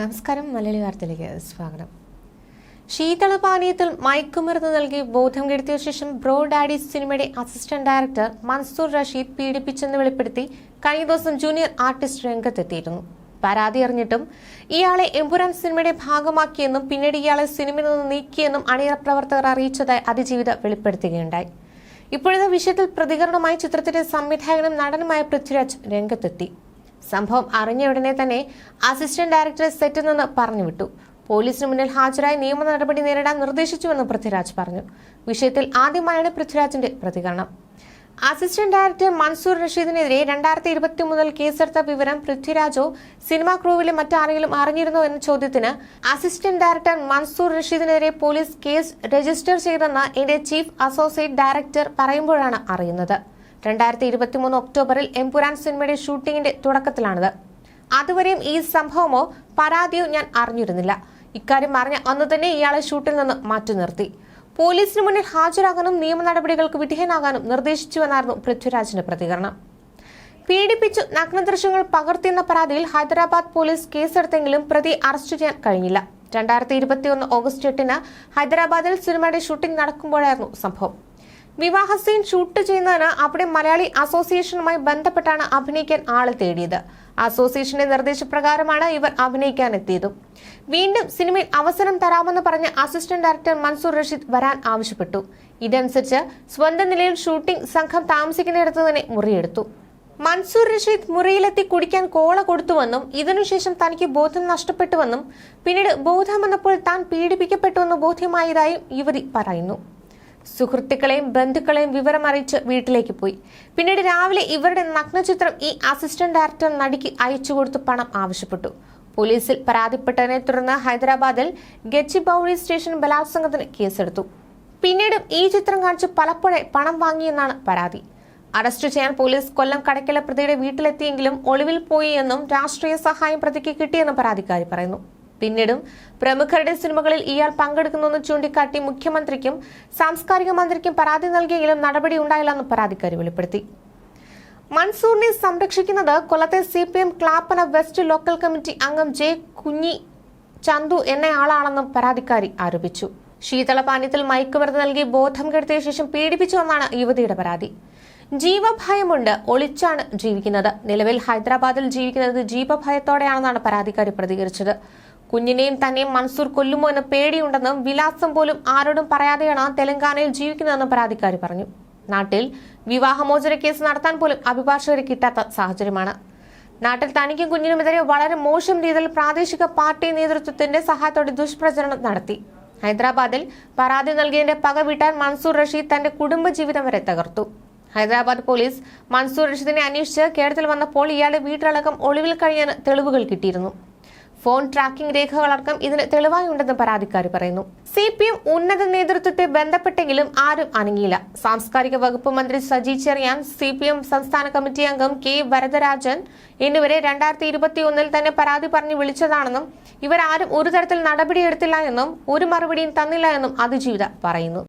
നമസ്കാരം മലയാളി വാർത്തയിലേക്ക് സ്വാഗതം. ശീതളപാനീയത്തിൽ മയക്കുമരുന്ന് നൽകി ബോധം കെടുത്തിയ ശേഷം ബ്രോ ഡാഡി സിനിമയുടെ അസിസ്റ്റന്റ് ഡയറക്ടർ മൻസൂർ റഷീദ് പീഡിപ്പിച്ചെന്ന് വെളിപ്പെടുത്തി കഴിഞ്ഞ ദിവസം ജൂനിയർ ആർട്ടിസ്റ്റ് രംഗത്തെത്തിയിരുന്നു. പരാതി അറിഞ്ഞിട്ടും ഇയാളെ എമ്പുരാൻ സിനിമയുടെ ഭാഗമാക്കിയെന്നും പിന്നീട് ഇയാളെ സിനിമയിൽ നിന്ന് നീക്കിയെന്നും അണിയറ പ്രവർത്തകർ അറിയിച്ചതായി അതിജീവിത വെളിപ്പെടുത്തുകയുണ്ടായി. ഇപ്പോഴത്തെ വിഷയത്തിൽ പ്രതികരണമായി ചിത്രത്തിന്റെ സംവിധായകനും നടനുമായ പൃഥ്വിരാജ് രംഗത്തെത്തി. സംഭവം അറിഞ്ഞ ഉടനെ തന്നെ അസിസ്റ്റന്റ് ഡയറക്ടറെ സെറ്റിൽ നിന്ന് പറഞ്ഞുവിട്ടു. പോലീസിന് മുന്നിൽ ഹാജരായി നിയമ നടപടി നേരിടാൻ നിർദ്ദേശിച്ചുവെന്ന് പൃഥ്വിരാജ് പറഞ്ഞു. വിഷയത്തിൽ ആദ്യമായാണ് പൃഥ്വിരാജിന്റെ പ്രതികരണം. അസിസ്റ്റന്റ് ഡയറക്ടർ മൻസൂർ റഷീദിനെതിരെ രണ്ടായിരത്തി ഇരുപത്തി മുതൽ കേസെടുത്ത വിവരം പൃഥ്വിരാജോ സിനിമാ ക്രൂവിലെ മറ്റാരെങ്കിലും അറിഞ്ഞിരുന്നോ എന്ന ചോദ്യത്തിന് അസിസ്റ്റന്റ് ഡയറക്ടർ മൻസൂർ റഷീദിനെതിരെ പോലീസ് കേസ് രജിസ്റ്റർ ചെയ്തെന്ന് എന്റെ ചീഫ് അസോസിയേറ്റ് ഡയറക്ടർ പറയുമ്പോഴാണ് അറിയുന്നത്. രണ്ടായിരത്തി ഇരുപത്തിമൂന്ന് ഒക്ടോബറിൽ എംപുരാൻ സിനിമയുടെ ഷൂട്ടിംഗിന്റെ തുടക്കത്തിലാണിത്. അതുവരെയും ഈ സംഭവമോ പരാതിയോ ഞാൻ അറിഞ്ഞിരുന്നില്ല. ഇക്കാര്യം അറിഞ്ഞ അന്ന് തന്നെ ഇയാളെ ഷൂട്ടിൽ നിന്ന് മാറ്റി നിർത്തി. പോലീസിന് മുന്നിൽ ഹാജരാകാനും നിയമ നടപടികൾക്ക് വിധേയനാകാനും നിർദ്ദേശിച്ചുവെന്നായിരുന്നു പൃഥ്വിരാജിന്റെ പ്രതികരണം. പീഡിപ്പിച്ചു നഗ്നദൃശ്യങ്ങൾ പകർത്തിയെന്ന പരാതിയിൽ ഹൈദരാബാദ് പോലീസ് കേസെടുത്തെങ്കിലും പ്രതി അറസ്റ്റ് ചെയ്യാൻ കഴിഞ്ഞില്ല. രണ്ടായിരത്തി ഇരുപത്തിയൊന്ന് ഓഗസ്റ്റ് എട്ടിന് ഹൈദരാബാദിൽ സിനിമയുടെ ഷൂട്ടിംഗ് നടക്കുമ്പോഴായിരുന്നു സംഭവം. വിവാഹ സീൻ ഷൂട്ട് ചെയ്യുന്നതിന് അവിടെ മലയാളി അസോസിയേഷനുമായി ബന്ധപ്പെട്ടാണ് അഭിനയിക്കാൻ ആൾ തേടിയത്. അസോസിയേഷന്റെ നിർദ്ദേശപ്രകാരമാണ് ഇവർ അഭിനയിക്കാൻ എത്തിയത് വീണ്ടും സിനിമയിൽ അവസരം തരാമെന്ന് പറഞ്ഞ അസിസ്റ്റന്റ് ഡയറക്ടർ മൻസൂർ റഷീദ് വരാൻ ആവശ്യപ്പെട്ടു. ഇതനുസരിച്ച് സ്വന്തം നിലയിൽ ഷൂട്ടിംഗ് സംഘം താമസിക്കുന്നിടത്ത് തന്നെ മുറിയെടുത്തു. മൻസൂർ റഷീദ് മുറിയിലെത്തി കുടിക്കാൻ കോള കൊടുത്തുവെന്നും ഇതിനുശേഷം തനിക്ക് ബോധം നഷ്ടപ്പെട്ടുവെന്നും പിന്നീട് ബോധം വന്നപ്പോൾ താൻ പീഡിപ്പിക്കപ്പെട്ടുവെന്ന് ബോധ്യമായതായും യുവതി പറയുന്നു. സുഹൃത്തുക്കളെയും ബന്ധുക്കളെയും വിവരം അറിയിച്ച് വീട്ടിലേക്ക് പോയി. പിന്നീട് രാവിലെ ഇവരുടെ നഗ്നചിത്രം ഈ അസിസ്റ്റന്റ് ഡയറക്ടർ നടിക്ക് അയച്ചു കൊടുത്ത് പണം ആവശ്യപ്പെട്ടു. പോലീസിൽ പരാതിപ്പെട്ടതിനെ തുടർന്ന് ഹൈദരാബാദിൽ ഗച്ചിബൌളി സ്റ്റേഷൻ ബലാത്സംഗത്തിന് കേസെടുത്തു. പിന്നീടും ഈ ചിത്രം കാണിച്ച് പലപ്പോഴേ പണം വാങ്ങിയെന്നാണ് പരാതി. അറസ്റ്റ് ചെയ്യാൻ പോലീസ് കൊല്ലം കടയ്ക്കല പ്രതിയുടെ വീട്ടിലെത്തിയെങ്കിലും ഒളിവിൽ പോയി എന്നും രാഷ്ട്രീയ സഹായം പ്രതിക്ക് കിട്ടിയെന്നും പരാതിക്കാരി പറയുന്നു. പിന്നീടും പ്രമുഖരുടെ സിനിമകളിൽ ഇയാൾ പങ്കെടുക്കുന്നുവെന്ന് ചൂണ്ടിക്കാട്ടി മുഖ്യമന്ത്രിക്കും സാംസ്കാരിക മന്ത്രിക്കും പരാതി നൽകിയെങ്കിലും നടപടി ഉണ്ടായില്ലെന്ന് പരാതിക്കാരി വെളിപ്പെടുത്തി. മൻസൂറിനെ സംരക്ഷിക്കുന്നത് കൊല്ലത്തെ C P M Clappana west local committee അംഗം ജെ കുഞ്ഞി ചന്തു എന്നയാളാണെന്നും പരാതിക്കാരി ആരോപിച്ചു. ശീതളപാനീയത്തിൽ മയക്കുമരുന്ന് നൽകി ബോധം കെടുത്തിയ ശേഷം പീഡിപ്പിച്ചുവെന്നാണ് യുവതിയുടെ പരാതി. ജീവഭയമുണ്ട് ഒളിച്ചാണ് ജീവിക്കുന്നത്. നിലവിൽ ഹൈദരാബാദിൽ ജീവിക്കുന്നത് ജീവഭയത്തോടെയാണെന്നാണ് പരാതിക്കാരി പ്രതികരിച്ചത്. കുഞ്ഞിനെയും തന്നെയും മൻസൂർ കൊല്ലുമോ എന്ന പേടിയുണ്ടെന്നും വിലാസം പോലും ആരോടും പറയാതെയാണ് തെലങ്കാനയിൽ ജീവിക്കുന്നതെന്നും പരാതിക്കാരി പറഞ്ഞു. നാട്ടിൽ വിവാഹമോചന കേസ് നടത്താൻ പോലും അഭിഭാഷകരെ കിട്ടാത്ത സാഹചര്യമാണ്. നാട്ടിൽ തനിക്കും കുഞ്ഞിനുമെതിരെ വളരെ മോശം രീതിയിൽ പ്രാദേശിക പാർട്ടി നേതൃത്വത്തിന്റെ സഹായത്തോടെ ദുഷ്പ്രചരണം നടത്തി. ഹൈദരാബാദിൽ പരാതി നൽകിയതിന്റെ പക വീട്ടാൻ മൻസൂർ റഷീദ് തന്റെ കുടുംബജീവിതം വരെ തകർത്തു. ഹൈദരാബാദ് പോലീസ് മൻസൂർ റഷീദിനെ അന്വേഷിച്ച് കേരളത്തിൽ വന്നപ്പോൾ ഇയാളുടെ വീട്ടിലടക്കം ഒളിവിൽ കഴിയാൻ തെളിവുകൾ കിട്ടിയിരുന്നു. ഫോൺ ട്രാക്കിംഗ് രേഖകളടക്കം ഇതിന് തെളിവായി ഉണ്ടെന്ന് പരാതിക്കാരി പറയുന്നു. സി പി എം ഉന്നത നേതൃത്വത്തെ ബന്ധപ്പെട്ടെങ്കിലും ആരും അനങ്ങിയില്ല. സാംസ്കാരിക വകുപ്പ് മന്ത്രി Saji Cherian C P M സംസ്ഥാന കമ്മിറ്റി അംഗം കെ വരദരാജൻ എന്നിവരെ രണ്ടായിരത്തി ഇരുപത്തിയൊന്നിൽ തന്നെ പരാതി പറഞ്ഞു വിളിച്ചതാണെന്നും ഇവരാരും ഒരു തരത്തിൽ നടപടിയെടുത്തില്ല എന്നും ഒരു മറുപടിയും തന്നില്ല എന്നും അതിജീവിത പറയുന്നു.